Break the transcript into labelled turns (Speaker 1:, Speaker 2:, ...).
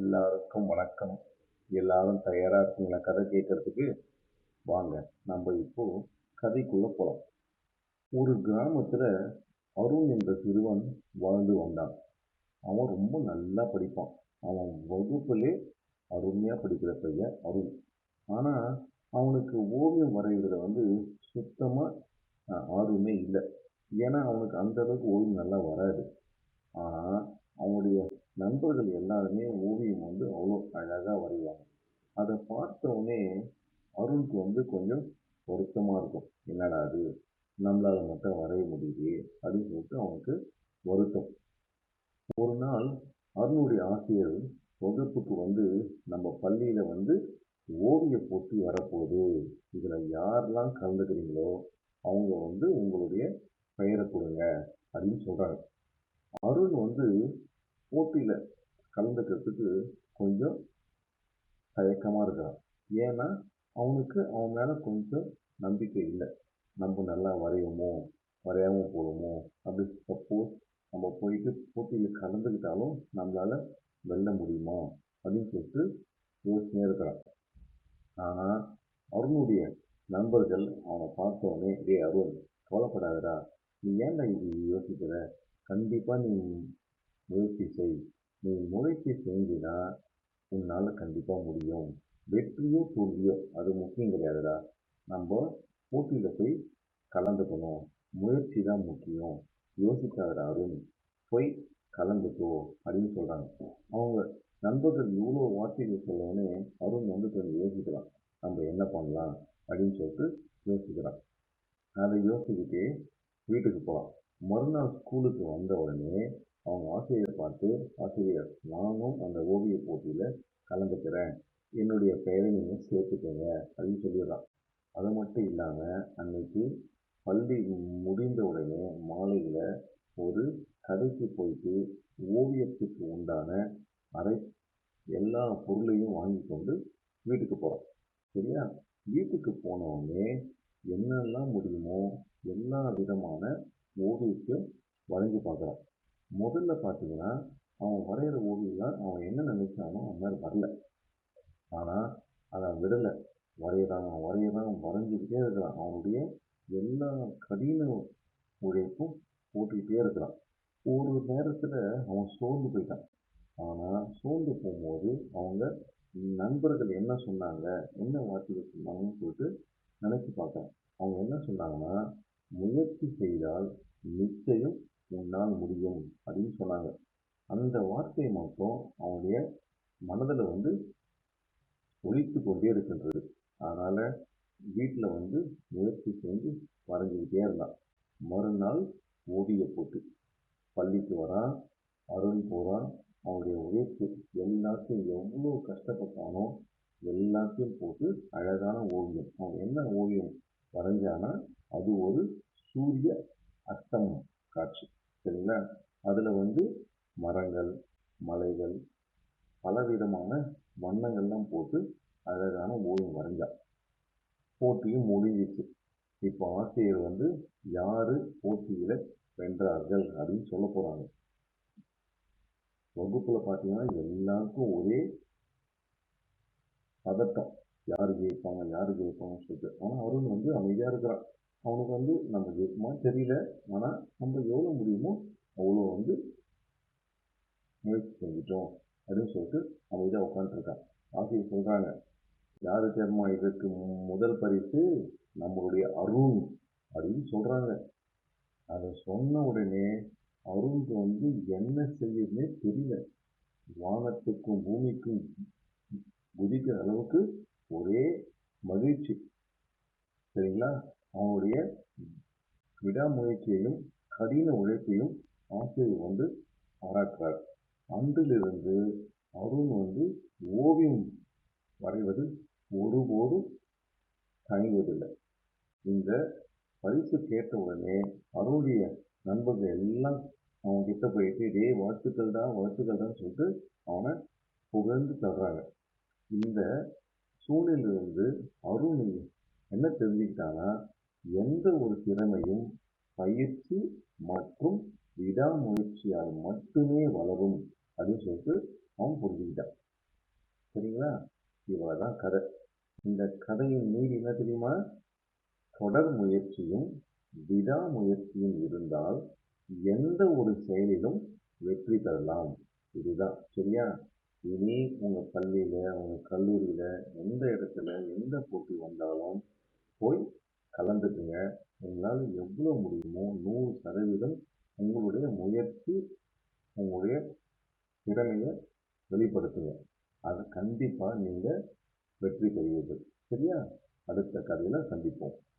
Speaker 1: எல்லாருக்கும் வணக்கம். எல்லாரும் தயாராக இருக்கீங்களா? கதை கேட்கறதுக்கு வாங்க. நம்ம இப்போ கதைக்குள்ளே போகலாம் ஒரு கிராமத்தில் அருண் என்ற சிறுவன் வாழ்ந்து வந்தான். அவன் ரொம்ப நல்லா படிப்பான். அவன் வகுப்பிலே அருமையாக படிக்கிற பையன் அருண். ஆனால் அவனுக்கு ஓவியம் வரைகிறதுல வந்து சுத்தமாக ஆர்வமே இல்லை. ஏன்னா அவனுக்கு அந்த அளவுக்கு ஓவியம் நல்லா வராது. ஆனால் அவனுடைய நண்பர்கள் எல்லாருமே ஓவியம் வந்து அவ்வளோ அழகாக வரைவாங்க. அதை பார்த்தோடனே அருளுக்கு வந்து கொஞ்சம் வருத்தமாக இருக்கும். என்னடா அது நம்மளால் மட்டும் வரைய முடியுது அப்படின்னு சொல்லிட்டு அவனுக்கு வருத்தம். ஒரு நாள் அருணுடைய ஆசிரியர் வகுப்புக்கு வந்து நம்ம பள்ளியில் வந்து ஓவிய போட்டி வரப்போகுது. இதில் யாரெல்லாம் கலந்துக்கிறீங்களோ அவங்க வந்து உங்களுடைய பெயரை கொடுங்க அப்படின்னு சொல்கிறாங்க அருண் வந்து போட்டியில் கலந்துக்கிறதுக்கு கொஞ்சம் தயக்கமாக இருக்கிறான் ஏன்னா அவனுக்கு அவன் மேலே கொஞ்சம் நம்பிக்கை இல்லை. நம்ம நல்லா வரையுமோ வரையாமல் போடுமோ அப்படி சப்போஸ் நம்ம போயிட்டு போட்டியில் கலந்துக்கிட்டாலும் நம்மளால் வெல்ல முடியுமா? அப்படின்னு சொல்லிட்டு யோசனையாக இருக்கிறான் ஆனால் அருணுடைய நண்பர்கள் அவனை பார்த்தோன்னே டே அருண் கவலைப்படாதடா. நீ ஏன்டா இது யோசிக்கிற? கண்டிப்பாக நீ முயற்சி செய். நீ முயற்சி செஞ்சினா உன்னால் கண்டிப்பாக முடியும். வெற்றியோ தோல்வியோ அது முக்கியம் கிடையாதுடா. நம்ம போட்டியில் போய் கலந்துக்கணும். முயற்சி தான் முக்கியம். யோசிக்காதடா அருண் போய் கலந்துக்கோ அப்படின்னு சொல்கிறாங்க அவங்க நண்பர்கள் இவ்வளோ வார்த்தைகள் சொல்லவுடனே அருண் வந்து கொஞ்சம் யோசிக்கிறான். நம்ம என்ன பண்ணலாம் அப்படின்னு சொல்லிட்டு யோசிக்கிறான். அதை யோசிச்சுக்கிட்டே வீட்டுக்கு போகலாம் மறுநாள் ஸ்கூலுக்கு வந்த உடனே ஆசிரியரை பார்த்து ஆசிரியர் நானும் அந்த ஓவிய போட்டியில் கலந்துக்கிறேன். என்னுடைய பெயரை நீங்கள் சேர்த்துக்கோங்க அப்படின்னு சொல்லிடுறான். அது மட்டும் இல்லாமல் அன்னைக்கு பள்ளி முடிந்த உடனே மாலையில் ஒரு கடைக்கு போயிட்டு ஓவியத்துக்கு உண்டான அரை எல்லா பொருளையும் வாங்கி கொண்டு வீட்டுக்கு போகிறோம் சரியா? வீட்டுக்கு போனவுடனே என்னெல்லாம் முடியுமோ எல்லா விதமான ஓவியத்தையும் வரைஞ்சி பார்க்குறோம் முதல்ல பார்த்தீங்கன்னா அவன் வரைகிற ஓவியம் அவன் என்ன நினைச்சானோ அவன் மாதிரி வரல. ஆனால் அதை விடலை. வரைகிறான் வரைகிறான் வரைஞ்சிக்கிட்டே இருக்கிறான். அவனுடைய எல்லா கடின உழைப்பும் போட்டுக்கிட்டே இருக்கிறான். ஒரு நேரத்தில் அவன் சோர்ந்து போயிட்டான். ஆனால் சோர்ந்து போகும்போது அவங்க நண்பர்கள் என்ன சொன்னாங்க என்ன வார்த்தைகள் சொன்னாங்கன்னு சொல்லிட்டு நினச்சி பார்த்தான் அவங்க என்ன சொன்னாங்கன்னா முயற்சி செய்தால் நிச்சயம் உன்னால் முடியும் அப்படின்னு சொன்னாங்க. அந்த வார்த்தை மட்டும் அவனுடைய மனதில் வந்து ஒழித்து கொண்டே இருக்கின்றது. அதனால் வீட்டில் வந்து முயற்சி செஞ்சு வரைஞ்சிக்கிட்டே இருந்தான். மறுநாள் ஓவிய போட்டி. பள்ளிக்கு வரான் அருண் போகிறான் அவனுடைய உழைப்பு எல்லாத்தையும் எவ்வளோ கஷ்டப்பட்டானோ எல்லாத்தையும் போட்டு அழகான ஓவியம். அவன் என்ன ஓவியம் வரைஞ்சானா அது ஒரு சூரிய அஸ்தமம் காட்சி. சரிங்களா? அதில் வந்து மரங்கள் மலைகள் பலவிதமான வண்ணங்கள்லாம் போட்டு அழகான ஓவியம் வரைஞ்சான் போட்டியும் முடிஞ்சிச்சு. இப்போ ஆசிரியர் வந்து யார் போட்டியில் வென்றார்கள் அப்படின்னு சொல்ல போகிறாங்க வகுப்பில் பார்த்தீங்கன்னா எல்லாருக்கும் ஒரே பதட்டம். யார் ஜெயிப்பாங்க யார் ஜெயிப்பாங்கன்னு சொல்லிட்டு. ஆனால் அருண் வந்து அமைதியாக இருக்கிறான். அவனுக்கு வந்து நம்ம ஜெயிக்குமா தெரியல. ஆனால் நம்ம எவ்வளோ முடியுமோ அவ்வளோ வந்து முயற்சி செஞ்சிட்டோம். அப்படின்னு சொல்லிட்டு அமைதியாக உட்காந்துருக்கான் ஆசிரியர் சொல்கிறாங்க யாரு தெரியுமா இதற்கு முதல் பரிசு? நம்மளுடைய அருண். அப்படின்னு சொல்கிறாங்க அதை சொன்ன உடனே அருணுக்கு வந்து என்ன செய்யுதுன்னே தெரியல. வானத்துக்கும் பூமிக்கும் குதிக்கிற அளவுக்கு ஒரே மகிழ்ச்சி. சரிங்களா? அவனுடைய விடாமுயற்சியையும் கடின உழைப்பையும் ஆசிரியர் வந்து பாராட்டுறார். அன்றிலிருந்து அருண் வந்து ஓவியம் வரைவது ஒருபோதும் தயங்குவதில்லை. இந்த பரிசு கேட்ட உடனே அருணுடைய நண்பர்கள் எல்லாம் அவன் கிட்ட போயிட்டு இதே வாழ்த்துக்கள் தான் வாழ்த்துக்கள் தான் சொல்லிட்டு அவனை புகழ்ந்து தர்றாங்க. இந்த சூழ்நிலையிலிருந்து அருண் என்ன தெரிஞ்சுக்கிட்டான்னா எந்த ஒரு திறமையும் பயிற்சி மற்றும் விடாமுயற்சியால் மட்டுமே வளரும் அப்படின்னு சொல்லிட்டு அவன் புரிஞ்சுக்கிட்டான். சரிங்களா? இவ்வளோதான் கதை. இந்த கதையின் மீது என்ன தெரியுமா? தொடர் முயற்சியும் விடாமுயற்சியும் இருந்தால் எந்த ஒரு செயலிலும் வெற்றி பெறலாம். இதுதான். சரியா? இனி உங்கள் பள்ளியில் உங்கள் கல்லூரியில் எந்த இடத்துல எந்த போட்டி வந்தாலும் போய் கலந்துக்குங்க. உங்களால் எவ்வளோ முடியுமோ நூறு சதவீதம் உங்களுடைய முயற்சி உங்களுடைய திறமையை வெளிப்படுத்துங்க. அதை கண்டிப்பாக நீங்கள் வெற்றி பெறுவீர்கள். சரியா? அடுத்த கதையில் சந்திப்போம்.